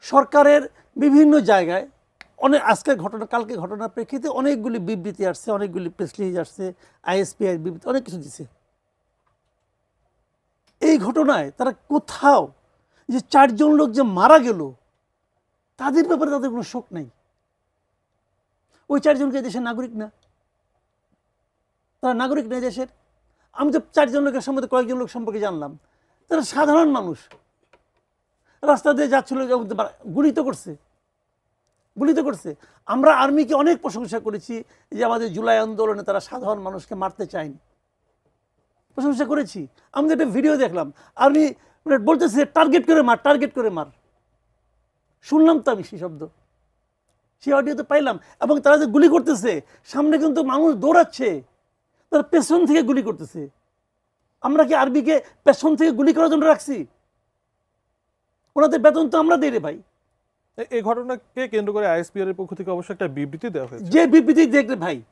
সরকারের বিভিন্ন জায়গায় অনেক আজকের ঘটনা, কালকে ঘটনার প্রেক্ষিতে অনেকগুলি বিবৃতি আসছে, অনেকগুলি প্রেস রিলিজ আসছে আইএসপিআই বিবৃতি, অনেক কিছু দিছে। এই ঘটনায় তারা কোথাও যে চারজন লোক যে মারা গেল, তাদের ব্যাপারে তাদের কোনো শোক নেই। ওই চারজনকে দেশের নাগরিক না। তারা নাগরিক নেই দেশের। আমি তো চারজন লোকের সম্বন্ধে কয়েকজন লোক সম্পর্কে জানলাম। তারা সাধারণ মানুষ। রাস্তা দিয়ে যাচ্ছিল গুলি তো করছে। গুলি তো করছে। আমরা আর্মিকে অনেক প্রশংসা করেছি যে আমাদের জুলাই আন্দোলনে তারা সাধারণ মানুষকে মারতে চায়নি। প্রশংসা করেছি। আমি তো একটা ভিডিও দেখলাম। আর্মি বলতেছে টার্গেট করে মার টার্গেট করে মার। শুনলাম তো আমি সেই শব্দ। সেই অডিও তো পাইলাম। এবং তারা যে গুলি করতেছে, সামনে কিন্তু মানুষ দৌড়াচ্ছে। তারা পেছন থেকে গুলি করতেছে। আমরা কি আরবিকে পেছন থেকে গুলি করার জন্য রাখছি? ওনাদের বেতন তো আমরা দিই রে ভাই। এই ঘটনাকে কেন্দ্র করে আইএসপিআর এর পক্ষ থেকে অবশ্য একটা বিবৃতি দেওয়া হয়েছে। যে বিবৃতি দেখ রে ভাই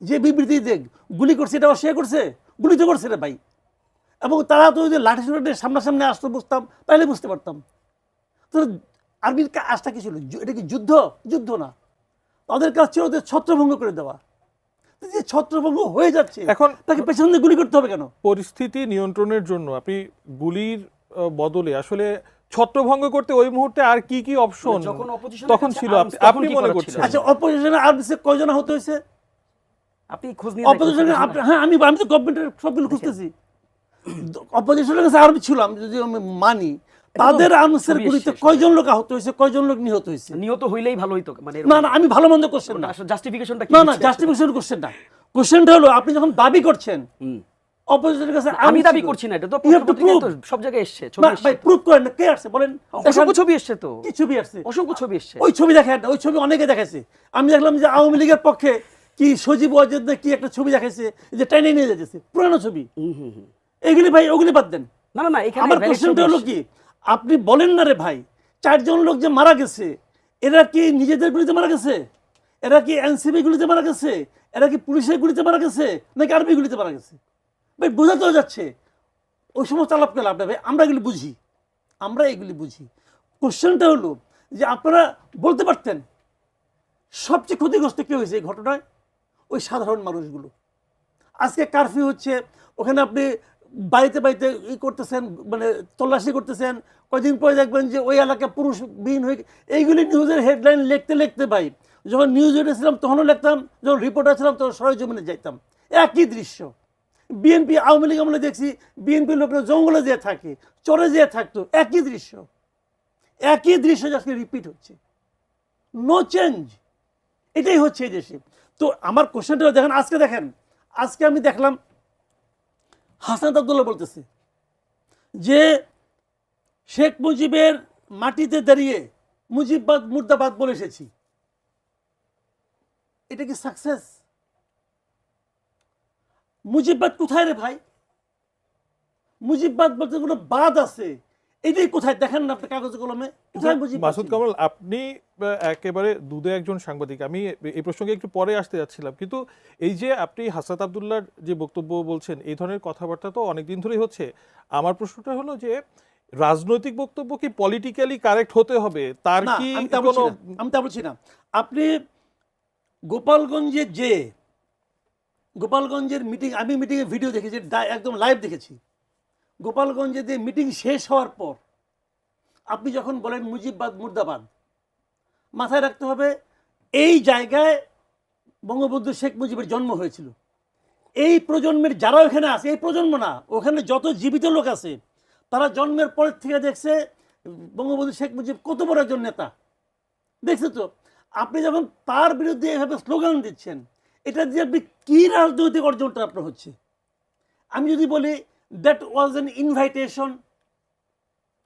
যে বিবৃতি দেখ গুলি করছে এটা অস্বীকার করছে? গুলি তো করছে রে ভাই। এবং তারা তো ওই যে লাঠি সুটে সামনাসামনি আসতো বুঝতাম তাহলে বুঝতে পারতাম। তো আর্মির কা- কাজটা কি ছিল? এটা কি যুদ্ধ? যুদ্ধ না। তাদের কাজ ছিল ওদের ছত্রভঙ্গ করে দেওয়া। যে ছত্রভঙ্গ হয়ে যাচ্ছে এখন তাকে পেছন দিয়ে গুলি করতে হবে কেন? পরিস্থিতি নিয়ন্ত্রণের জন্য আপনি গুলির বদলে আসলে ছত্রভঙ্গ করতে ওই মুহূর্তে আর কি কি অপশন তখন ছিল আপনি- তখন আপনি কি মনে করছেন? আচ্ছা অপোজিশনে আর্মিসে কয়জন হতে হয়েছে? আপনি খোঁজ নিয়ে অপোজিশনে হ্যাঁ আমি আমি তো গভর্নমেন্টের সবগুলো খুঁজতেছি। অপোজিশনের কাছে আর্মি ছিল আমি যদি আমি মানি তাদের আর্মসের গুলিতে কয়জন লোক আহত হয়েছে কয়জন লোক নিহত হয়েছে? নিহত হইলেই ভালো হইতো মানে না না আমি ভালো মন্দ কোশ্চেন না। জাস্টিফিকেশনটা কি না না? জাস্টিফিকেশন কোশ্চেন না। কোশ্চেনটা হলো আপনি যখন দাবি করছেন কাছে আমি দাবি করছি না এটা তো সব জায়গায় এসছে ভাই প্রুফ করেন না কে আসছে বলেন? অসংখ্য ছবি এসছে তো। কি ছবি আসছে? অসংখ্য ছবি এসছে। ওই ছবি দেখেন ওই ছবি অনেকে দেখাইছে। আমি দেখলাম যে আওয়ামী লীগের পক্ষে কি সজীব ওয়াজেদ কি একটা ছবি দেখাইছে যে টেনে নিয়ে যেতেছে পুরানো ছবি। এগুলি ভাই ওগুলি বাদ দেন। না না না এখানে আমার কোশ্চেনটা হলো কি আপনি বলেন না রে ভাই চারজন লোক যে মারা গেছে এরা কি নিজেদের গুলিতে মারা গেছে? এরা কি এনসিবি গুলিতে মারা গেছে? এরা কি পুলিশের গুলিতে মারা গেছে? নাকি আর্মি গুলিতে মারা গেছে? ভাই, বোঝা তো যাচ্ছে। ওই সমস্ত আলাপ করে লাভ ভাই? আমরা এগুলি বুঝি। আমরা এগুলি বুঝি। কোশ্চেনটা হলো যে আপনারা বলতে পারতেন, সবচেয়ে ক্ষতিগ্রস্ত কে হয়েছে এই ঘটনায়? ওই সাধারণ মানুষগুলো। আজকে কারফিউ হচ্ছে, ওখানে আপনি বাড়িতে বাড়িতে ই করতেছেন মানে তল্লাশি করতেছেন, কয়দিন পরে দেখবেন যে ওই এলাকা পুরুষ বিহীন হয়ে এইগুলি নিউজের হেডলাইন লিখতে লিখতে ভাই, যখন নিউজ উঠেছিলাম তখনও লিখতাম, যখন রিপোর্টার ছিলাম তখন সরজমিনে যাইতাম। একই দৃশ্য। বিএনপি আওয়ামী লীগ আমলে দেখছি বিএনপি লোকরা জঙ্গলে যেয়ে থাকে, চরে যেয়ে থাকতো। একই দৃশ্য। একই দৃশ্য আজকে রিপিট হচ্ছে। নো চেঞ্জ এটাই হচ্ছে এই দেশে। তো আমার কোশ্চেনটা দেখেন, আজকে দেখেন, আজকে আমি দেখলাম হাসান আবদুল্লাহ বলতেছে যে শেখ মুজিবের মাটিতে দাঁড়িয়ে মুজিববাদ মুর্দাবাদ বলে এসেছি। এটা কি সাকসেস মুজিববাদ কোথায় রে ভাই? মুজিববাদ বলতে কোনো বাদ আছে। এটাই কোথায়? দেখেন না আপনি কাগজে কলমে। কোথায় মাসুদ কামাল আপনি একেবারে দুধে একজন সাংবাদিক। আমি এই প্রসঙ্গে একটু পরে আসতে যাচ্ছিলাম। কিন্তু এই যে আপনি হাসরাত আবদুল্লাহর যে বক্তব্য বলছেন এই ধরনের কথাবার্তা তো অনেকদিন ধরেই হচ্ছে। আমার প্রশ্নটা হলো যে রাজনৈতিক বক্তব্য কি পলিটিক্যালি কারেক্ট হতে হবে? তার কি আমি তা বলছি না। আপনি গোপালগঞ্জে যে গোপালগঞ্জের মিটিং আমি মিটিংয়ে ভিডিও দেখেছি একদম লাইভ দেখেছি। গোপালগঞ্জে যে মিটিং শেষ হওয়ার পর, আপনি যখন বলেন মুজিববাদ মুর্দাবাদ, মাথায় রাখতে হবে, এই জায়গায় বঙ্গবন্ধু শেখ মুজিবের জন্ম হয়েছিল। এই প্রজন্মের যারা ওখানে আছে, এই প্রজন্ম না, ওখানে যত জীবিত লোক আছে, তারা জন্মের পরের থেকে দেখছে বঙ্গবন্ধু শেখ মুজিব কত বড় একজন নেতা। দেখছ তো, আপনি যখন তার বিরুদ্ধে এভাবে স্লোগান দিচ্ছেন এটা দিয়ে আপনি কী রাজনৈতিক অর্জনটা আপনার হচ্ছে? আমি যদি বলি দ্যাট ওয়াজ এন ইনভাইটেশন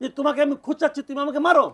যে তোমাকে আমি খোঁচাচ্ছি, তুমি আমাকে মারো।